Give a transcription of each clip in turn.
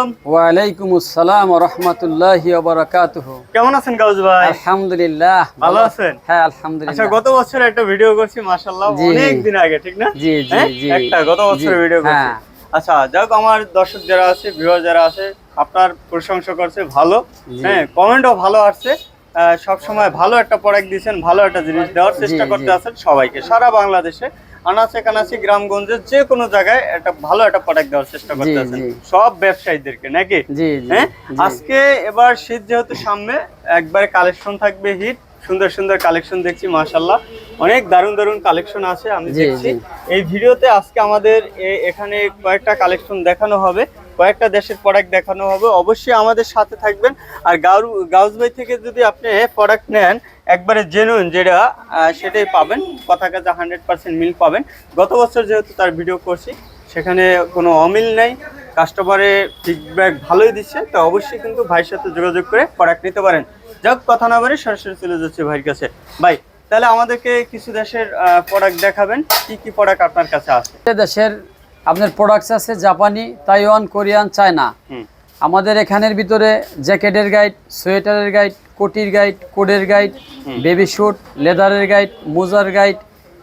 আলাইকুম ওয়ালাইকুম আসসালাম রহমতুল্লাহ বারাকাতুহ কেমন আছেন গাউজ ভাই? আলহামদুলিল্লাহ ভালো। আছেন? হ্যাঁ আচ্ছা আলহামদুলিল্লাহ গত বছর একটা ভিডিও করছি মাশাআল্লাহ অনেক দিন আগে ঠিক না? জি জি হ্যাঁ? জি। একটা গত বছরের ভিডিও করছি। হ্যাঁ আচ্ছা যাক আমার দর্শক যারা আছে ভিউয়ার যারা আছে আপনার প্রশংসা করছে ভালো। হ্যাঁ কমেন্টও ভালো আসছে। সব সময় ভালো একটা প্রোডাক্ট দিয়েছেন ভালো একটা জিনিস দেওয়ার চেষ্টা করতে আছেন সবাইকে সারা বাংলাদেশে। আনাচে কানাচি গ্রামগঞ্জে যে কোনো জায়গায় একটা ভালো একটা প্রোডাক্ট দেওয়ার চেষ্টা করতে আছেন সব ব্যবসায়ীদেরকে নাকি? হ্যাঁ? আজকে এবার শীত যেহেতু সামনে একবার কালেকশন থাকবে হিট সুন্দর সুন্দর কালেকশন দেখছি মাশাল্লাহ অনেক দারুণ দারুণ কালেকশন আছে আমি দেখছি। এই ভিডিওতে আজকে আমাদের এখানে কয়েকটা কালেকশন দেখানো হবে। কয়েকটা দেশের প্রোডাক্ট দেখানো হবে। অবশ্যই আমাদের সাথে থাকবেন। আর গাউ গাউজ ভাই থেকে যদি আপনি প্রোডাক্ট নেন, একবারে জেনুইন যেটা সেটাই পাবেন। কথা কাছে হান্ড্রেড পার্সেন্ট মিল পাবেন। গত বছর যেহেতু তার ভিডিও করছি, সেখানে কোনো অমিল নেই। কাস্টমারের ফিডব্যাক ভালোই দিচ্ছে। তো অবশ্যই কিন্তু ভাইয়ের সাথে যোগাযোগ করে প্রোডাক্ট নিতে পারেন। যাক, কথা না বলে সরাসরি চলে যাচ্ছে ভাইয়ের কাছে। ভাই, তাহলে আমাদেরকে কিছু দেশের প্রোডাক্ট দেখাবেন। কি কি প্রোডাক্ট আপনার কাছে আছে? দেশের আপনার প্রোডাক্টস আছে জাপানি তাইওয়ান কোরিয়ান চায়না। আমাদের এখানের ভিতরে জ্যাকেটের গাইড সোয়েটারের গাইড কোটির গাইড কোডের গাইড বেবি স্যুট লেদারের গাইড মোজার গাইড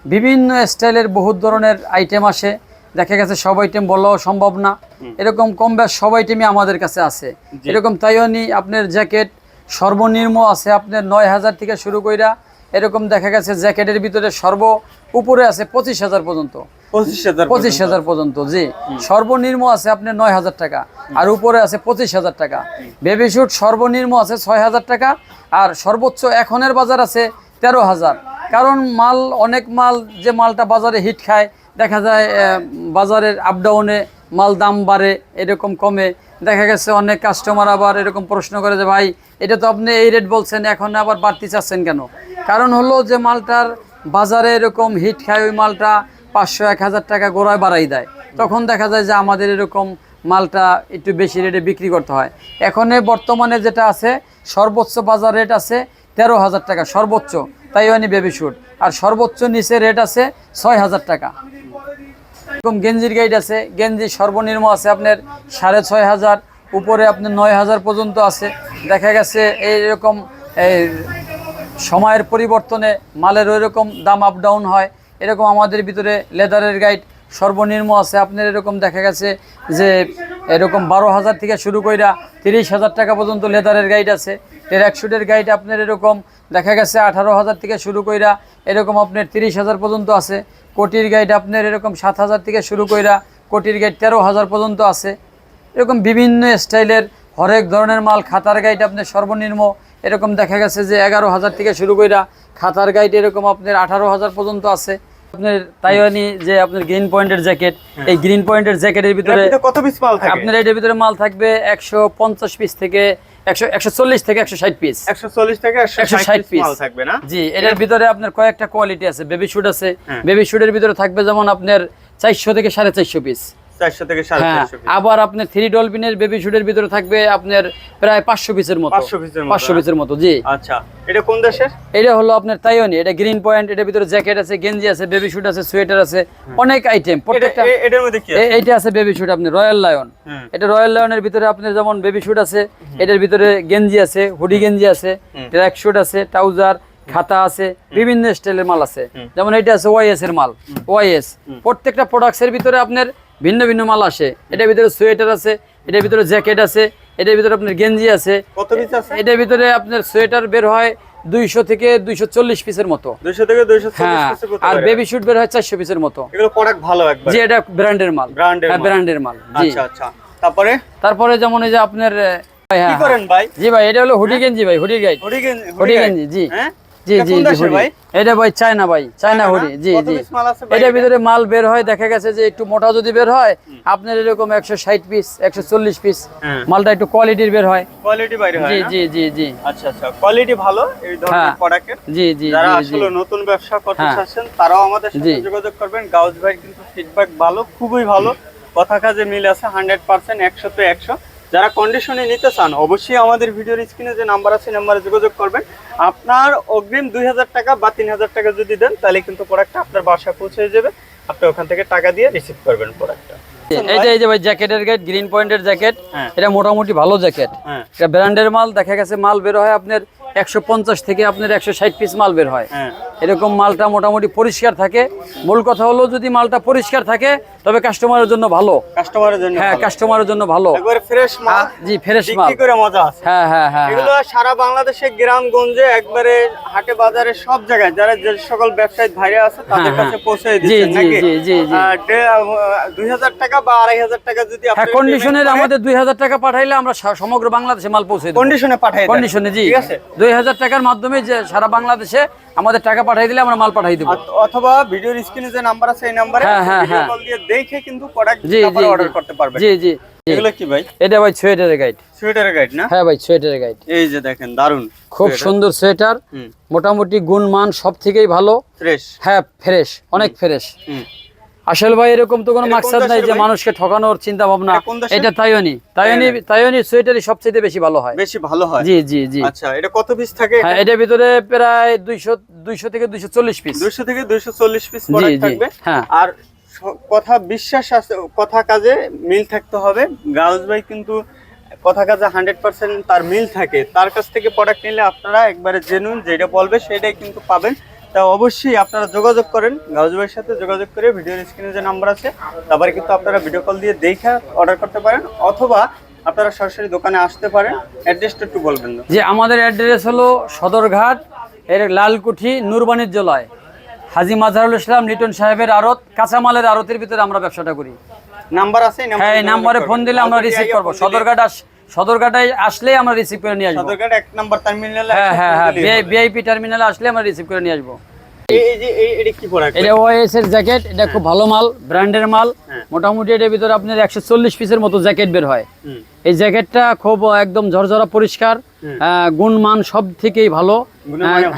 বিভিন্ন স্টাইলের বহুত ধরনের আইটেম আসে। দেখা গেছে সব আইটেম বলাও সম্ভব না। এরকম কম বেশ সব আইটেমই আমাদের কাছে আছে। এরকম তাইওয়ানি আপনার জ্যাকেট সর্বনিম্ন আছে আপনার নয় হাজার থেকে শুরু কইরা এরকম দেখা গেছে জ্যাকেটের ভিতরে সর্ব উপরে আছে পঁচিশ হাজার পর্যন্ত। পঁচিশ হাজার পঁচিশ হাজার পর্যন্ত জি। সর্বনিম্ন আছে আপনার নয় হাজার টাকা। আর উপরে আছে পঁচিশ হাজার টাকা। বেবি শুট সর্বনিম্ন আছে ছয় হাজার টাকা আর সর্বোচ্চ এখনের বাজার আছে তেরো হাজার। কারণ মাল অনেক মাল যে মালটা বাজারে হিট খায় দেখা যায় বাজারের আপডাউনে মাল দাম বাড়ে এরকম কমে। দেখা গেছে অনেক কাস্টমার আবার এরকম প্রশ্ন করে যে ভাই এটা তো আপনি এই রেট বলছেন এখন আবার বাড়তি চাচ্ছেন কেন? কারণ হলো যে মালটার বাজারে এরকম হিট খায় ওই মালটা পাঁচশো, এক হাজার টাকা গোড়ায় বাড়াই দেয়। তখন দেখা যায় যে আমাদের এরকম মালটা একটু বেশি রেটে বিক্রি করতে হয়। এখন বর্তমানে যেটা আছে, সর্বোচ্চ বাজার রেট আছে তেরো হাজার টাকা, সর্বোচ্চ। তাইওয়ানি বেবি শুট। আর সর্বোচ্চ নিচে রেট আছে ছয় হাজার টাকা। এরকম গেঞ্জির গাইড আছে, গেঞ্জি সর্বনিম্ন আছে আপনার সাড়ে ছয় হাজার, উপরে আপনার নয় হাজার পর্যন্ত আছে। দেখা গেছে এইরকম এই সময়ের পরিবর্তনে মালের ওই রকম দাম আপ ডাউন হয়। এরকম আমাদের ভিতরে লেদারের গাইড সর্বনিম্ন আছে। আপনার এরকম দেখা গেছে যে এরকম বারো হাজার থেকে শুরু কইরা তিরিশ হাজার টাকা পর্যন্ত লেদারের গাইড আছে। ট্র্যাকশুটের গাইড আপনার এরকম দেখা গেছে আঠারো হাজার থেকে শুরু কইরা এরকম আপনার তিরিশ হাজার পর্যন্ত আছে। কোটির গাইড আপনার এরকম সাত হাজার থেকে শুরু কইরা কোটির গাইড তেরো হাজার পর্যন্ত আছে। এরকম বিভিন্ন স্টাইলের হরেক ধরনের মাল খাতার গাইড আপনার সর্বনিম্ন এরকম দেখা গেছে যে এগারো হাজার থেকে শুরু কইরা খাতার গাইড এরকম আপনার আঠারো হাজার পর্যন্ত আছে। আপনার তাইওয়ানি যে আপনার গ্রিন পয়েন্টের জ্যাকেট এই গ্রিন পয়েন্টের জ্যাকেটের ভিতরে কত পিস মাল থাকে? আপনার এটার ভিতরে মাল থাকবে একশো পঞ্চাশ পিস থেকে একশো একশো চল্লিশ থেকে একশো ষাট পিস একশো চল্লিশ থেকে একশো ষাট পিস থাকবে না? জি এটার ভিতরে আপনার কয়েকটা কোয়ালিটি আছে বেবি শুট আছে। হ্যাঁ। বেবি শুটের ভিতরে থাকবে যেমন আপনার চারশো থেকে সাড়ে চারশো পিস চারশো থেকে সাড়ে হ্যাঁ আবার আপনার থ্রি ডলফিনের বেবি শুটের ভিতরে থাকবে আপনার প্রায় পাঁচশো পিসের মতো। 500 piece এর মতো, পাঁচশো হ্যাঁ। পিসের মতো জি। আচ্ছা এটা কোন দেশের? এটা হলো আপনার তাইওয়ানি এটা গ্রিন পয়েন্ট এটার ভিতরে জ্যাকেট আছে গেঞ্জি আছে বেবি শুট আছে সোয়েটার আছে অনেক আইটেম প্রত্যেকটা এটার মধ্যে কি আছে? এইটা আছে বেবি শুট আপনি রয়্যাল লায়ন এটা রয়্যাল লায়নের ভিতরে আপনার যেমন বেবি শুট আছে এটার ভিতরে গেঞ্জি আছে হুডি গেঞ্জি আছে ট্র্যাক শুট আছে ট্রাউজার খাতা আছে বিভিন্ন স্টাইলের মাল আছে। যেমন এটা আছে ওয়াইএস এর মাল ওয়াইএস প্রত্যেকটা প্রোডাক্টস এর ভিতরে আপনার ভিন্ন ভিন্ন মাল আসে। এটার ভিতরে সোয়েটার আছে এটার ভিতরে জ্যাকেট আছে এটার ভিতরে আপনার গেঞ্জি আছে। এটার ভিতরে আপনার সোয়েটার বের হয় দুইশো থেকে দুইশো চল্লিশ পিসের মতো। হ্যাঁ আর বেবি শুট বের হয় চারশো পিসের মতো। ভালো জি এটা ব্র্যান্ডের মাল। হ্যাঁ ব্র্যান্ডের মাল। জি। আচ্ছা আচ্ছা। তারপরে? তারপরে যেমন এই যে আপনার হ্যাঁ, ভাই? জি ভাই এটা হলো হুডি গেঞ্জি ভাই হুডি গাইড হুডি গেঞ্জি। জি। হ্যাঁ? জি জি কোন জি দেশের হুডি ভাই? এটা ভাই চায়না ভাই চায়না চায়না জি জি। মাল এটার ভিতরে মাল বের হয় দেখা গেছে যে একটু মোটা যদি বের হয় আপনার এরকম একশো ষাট পিস একশো চল্লিশ পিস হ্যাঁ। মালটা একটু কোয়ালিটির বের হয়। কোয়ালিটি বাইরে জি জি জি জি। আচ্ছা আচ্ছা। কোয়ালিটি ভালো এই ধরনের হ্যাঁ। প্রোডাক্টের জি জি যারা আসলে নতুন ব্যবসা করতে হ্যাঁ। চাচ্ছেন তারাও আমাদের সাথে যোগাযোগ করবেন। গাউজ ভাই কিন্তু ফিডব্যাক ভালো খুবই ভালো। কথা কাজে মিল আছে হান্ড্রেড পার্সেন্ট একশো তো একশো। যারা কন্ডিশনে নিতে চান অবশ্যই আমাদের ভিডিওর স্ক্রিনে যে নাম্বার আছে নাম্বারে যোগাযোগ করবেন। আপনার অগ্রিম দুই হাজার টাকা বা তিন হাজার টাকা যদি দেন তাহলে কিন্তু প্রোডাক্টটা আপনার বাসায় পৌঁছে যাবে। আপনি ওখান থেকে টাকা দিয়ে রিসিভ করবেন প্রোডাক্টটা এইটা এই যে ভাই জ্যাকেটের গ্রিন পয়েন্টের জ্যাকেট হ্যাঁ। এটা মোটামুটি ভালো জ্যাকেট। হ্যাঁ। এটা ব্র্যান্ডের মাল দেখা গেছে মাল বের হয় আপনার একশো পঞ্চাশ থেকে আপনার একশো ষাট পিস মাল বের হয়। হ্যাঁ। এরকম মালটা মোটামুটি পরিষ্কার থাকে। মূল কথা হলো যদি মালটা পরিষ্কার থাকে তবে কাস্টমারের জন্য ভালো। কাস্টমারের জন্য হ্যাঁ কাস্টমারের জন্য ভালো। ফ্রেশ মাল হ্যাঁ, জি ফ্রেশ মাল। করে মজা আছে। হ্যাঁ হ্যাঁ হ্যাঁ এগুলো সারা বাংলাদেশে গ্রামগঞ্জে একবারে হাটে বাজারে সব জায়গায় যারা যে সকল ব্যবসায়ী ভাইরা আছে তাদের হ্যাঁ, কাছে হ্যাঁ। পৌঁছে দিচ্ছেন নাকি? জি, জি, জি। দুই হাজার টাকা বা আড়াই হাজার টাকা যদি হ্যাঁ কন্ডিশনের আমাদের দুই হাজার টাকা পাঠাইলে আমরা সমগ্র বাংলাদেশে মাল পৌঁছে দেবো। কন্ডিশনে পাঠাই কন্ডিশনে জি। ঠিক আছে? দুই হাজার টাকার মাধ্যমে যে সারা বাংলাদেশে আমাদের টাকা পাঠাই দিলে আমরা মাল পাঠাই দেবো। অথবা ভিডিওর স্ক্রিনে যে নাম্বার আছে এই নাম্বারে হ্যাঁ, হ্যাঁ, হ্যাঁ। দেখে কিন্তু প্রোডাক্ট জি জি অর্ডার করতে পারবেন। জি জি জি। এগুলো কি ভাই? এটা ভাই সোয়েটারের গাইড সোয়েটারের গাইড না? হ্যাঁ ভাই সোয়েটারের গাইড এই যে দেখেন দারুণ খুব সুন্দর সোয়েটার। মোটামুটি গুণমান সব থেকেই ভালো। ফ্রেশ হ্যাঁ ফ্রেশ অনেক ফ্রেশ আসল ভাই এরকম তো কোনো মাকসাদ নাই যে মানুষকে ঠকানোর চিন্তা ভাবনা এটা? এটা তাইওয়ানি। তাইওয়ানি তাইওয়ানি। সোয়েটারই সবচেয়ে বেশি ভালো হয়। বেশি ভালো হয়? জি জি জি। আচ্ছা এটা কত পিস থাকে হ্যাঁ এটার ভিতরে প্রায় দুইশো দুইশো থেকে দুইশো চল্লিশ পিস দুইশো থেকে দুইশো চল্লিশ পিস জি প্রোডাক্ট থাকবে। হ্যাঁ। আর কথা বিশ্বাস আছে কথা কাজে মিল থাকতে হবে। গাউজ ভাই কিন্তু কথা কাজে হান্ড্রেড পার্সেন্ট তার মিল থাকে। তার কাছ থেকে প্রোডাক্ট নিলে আপনারা একবারে জেনুইন যেটা বলবে সেটাই কিন্তু পাবেন। তা অবশ্যই আপনারা যোগাযোগ করেন গাউজ ভাইয়ের সাথে যোগাযোগ করে ভিডিওর স্ক্রিনে যে নাম্বার আছে তারপরে কিন্তু আপনারা ভিডিও কল দিয়ে দেখে অর্ডার করতে পারেন অথবা আপনারা সরাসরি দোকানে আসতে পারেন। অ্যাড্রেসটা একটু বলবেন যে আমাদের অ্যাড্রেস হলো সদরঘাট এর লালকুঠি নুরবাণিজ্যলয় হাজি মাজারুল ইসলাম লিটন সাহেবের আড়ত কাঁচামালের আড়তের ভিতরে আমরা ব্যবসাটা করি। নাম্বার আছে হ্যাঁ এই নাম্বারে ফোন দিলে আমরা রিসিভ করব। সদরঘাট আস সদরঘাটে আসলেই আমরা রিসিভ করে নিয়ে আসব। সদরঘাট এক নাম্বার টার্মিনালে হ্যাঁ হ্যাঁ হ্যাঁ ভিআইপি টার্মিনালে আসলে আমরা রিসিভ করে নিয়ে আসব। এটা ওএস এর জ্যাকেট এটা খুব ভালো মাল ব্র্যান্ডের মাল। হ্যাঁ। মোটামুটি এটার ভিতরে আপনার একশো চল্লিশ পিসের মতো জ্যাকেট বের হয়। এই জ্যাকেটটা খুব একদম ঝরঝরা পরিষ্কার গুণমান সব থেকেই ভালো।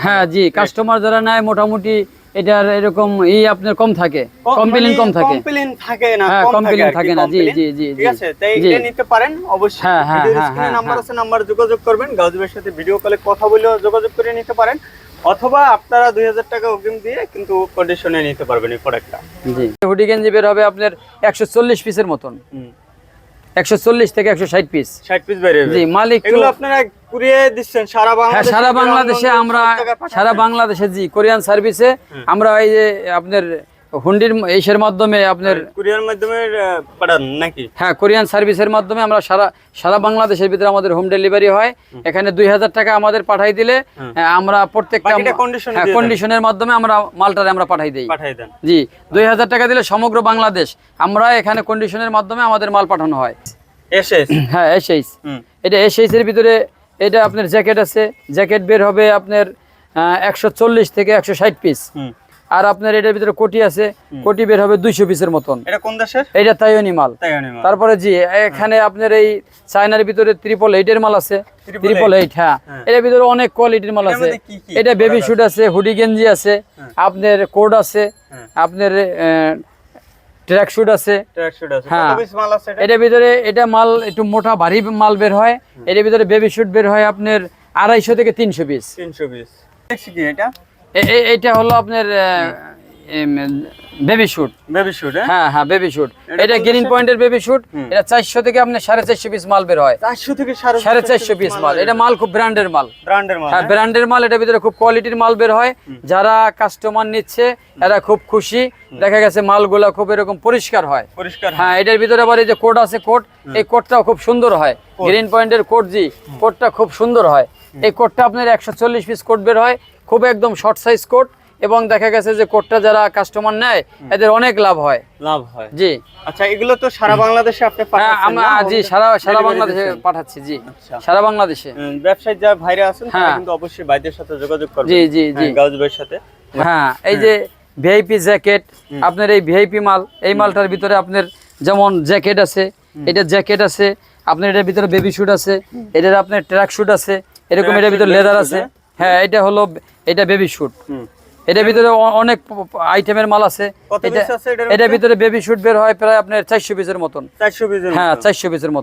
হ্যাঁ জি কাস্টমার যারা নেয় মোটামুটি এটার এরকম ই আপনার কম থাকে কমপ্লেন কম থাকে। কমপ্লেন থাকে না হ্যাঁ, কম complaint থাকে না, জি, জি, জি, ঠিক আছে তাই। এটা নিতে পারেন অবশ্যই হ্যাঁ, হ্যাঁ, হ্যাঁ, স্ক্রিনে হ্যাঁ, নাম্বার হ্যাঁ। আছে নাম্বার যোগাযোগ করবেন গাউজবের সাথে ভিডিও কলে কথা বলেও যোগাযোগ করে নিতে পারেন অথবা আপনারা দুই হাজার টাকা অগ্রিম দিয়ে কিন্তু কন্ডিশনে নিতে পারবেন এই প্রোডাক্টটা জি। হুডি গেঞ্জি বের হবে আপনার একশো চল্লিশ পিসের মতন। একশো চল্লিশ থেকে একশো ষাট পিস ষাট পিস বাইরে জি মালিক এগুলো আপনারা কুরিয়ে দিচ্ছেন সারা হ্যাঁ বাংলাদেশে সারা বাংলাদেশে আমরা। সারা বাংলাদেশে জি কোরিয়ান সার্ভিসে আমরা এই যে আপনার হুন্ডির ইসের মাধ্যমে আপনার কুরিয়ার মাধ্যমে পাঠান নাকি? হ্যাঁ কোরিয়ান সার্ভিসের মাধ্যমে আমরা সারা সারা বাংলাদেশের ভিতরে আমাদের হোম ডেলিভারি হয়। এখানে দুই হাজার টাকা আমাদের পাঠাই দিলে হ্যাঁ, আমরা প্রত্যেকটা condition হ্যাঁ। কন্ডিশনের মাধ্যমে আমরা মালটারে আমরা পাঠাই দিই। জি দুই হাজার টাকা দিলে সমগ্র বাংলাদেশ। আমরা এখানে কন্ডিশনের মাধ্যমে আমাদের মাল পাঠানো হয়। হ্যাঁ এসএইচ এটা এসএইচ এর ভিতরে এটা আপনার জ্যাকেট আছে। জ্যাকেট বের হবে আপনার একশো চল্লিশ থেকে একশো ষাট পিস আর আপনার এটার ভিতরে কোটি আছে কোটি বের হবে দুইশো পিসের মতন। এটা কোন দেশের? এটা তাইওয়ানি মাল। তারপরে জি এখানে আপনার এই চায়নার ভিতরে ট্রিপল এইটের মাল আছে। Triple ট্রিপল এইট হ্যাঁ। হ্যাঁ। এটার ভিতরে অনেক কোয়ালিটির মাল আছে। এটা বেবি শুট আছে হুডি গেঞ্জি আছে আপনার কোড আছে হ্যাঁ। আপনার ট্র্যাক শুট আছে। হ্যাঁ। এটার ভিতরে এটা মাল একটু মোটা ভারী মাল বের হয়। এটার ভিতরে বেবি শুট বের হয় আপনার আড়াইশো থেকে তিনশো পিস 300 পিস দেখছি কি এটা? এটা হলো আপনার বেবি শুট বেবি শুট হ্যাঁ? হ্যাঁ হ্যাঁ বেবি শুট এটা এটা গ্রিন পয়েন্টের বেবি শুট এটা চারশো থেকে আপনার সাড়ে চারশো পিস মাল বের হয়। 400 থেকে 450 সাড়ে চারশো পিস মাল এটা মাল খুব ব্র্যান্ডের মাল। ব্র্যান্ডের মাল হ্যাঁ হ্যাঁ? ব্র্যান্ডের মাল এটার ভিতরে খুব কোয়ালিটির মাল বের হয়। যারা কাস্টমার নিচ্ছে এরা খুব খুশি। দেখা গেছে মালগুলা খুব এরকম পরিষ্কার হয়। পরিষ্কার হ্যাঁ এটার ভিতরে আবার এই যে কোট আছে কোট এই কোটটাও খুব সুন্দর হয়। গ্রিন পয়েন্টের কোট জি কোটটা খুব সুন্দর হয়। এই কোটটা আপনার একশো চল্লিশ পিস কোট বের হয়। খুব একদম শর্ট সাইজ কোট এবং দেখা গেছে যে কোটটা যারা কাস্টমার নেয় এদের অনেক লাভ হয়। লাভ হয়। জি। আচ্ছা এগুলো তো সারা বাংলাদেশে আপনি হ্যাঁ পাঠাচ্ছেন আমরা না? জি সারা সারা বাংলাদেশে পাঠাচ্ছি জি। আচ্ছা। সারা বাংলাদেশে। ব্যবসায়ী যারা ভাইরা আছেন তারা হ্যাঁ। কিন্তু অবশ্যই ভাইদের সাথে যোগাযোগ করবেন। জি, জি, জি। হ্যাঁ, গাউজ ভাইয়ের সাথে। হ্যাঁ এই যে ভিআইপি জ্যাকেট আপনার এই ভিআইপি মাল এই মালটার ভিতরে আপনার যেমন জ্যাকেট আছে এটা জ্যাকেট আছে আপনার এটার ভিতরে বেবি শুট আছে এটার আপনার ট্র্যাক শুট আছে এরকম এটার ভিতরে লেদার আছে। হ্যাঁ? এটা হলো এটা বেবি শুট হুম। এটার ভিতরে অনেক আইটেমের মাল আছে। এটার ভিতরে? বেবি শুট বের হয় প্রায় আপনার চারশো পিসের মতন। হ্যাঁ চারশো পিসের মতন।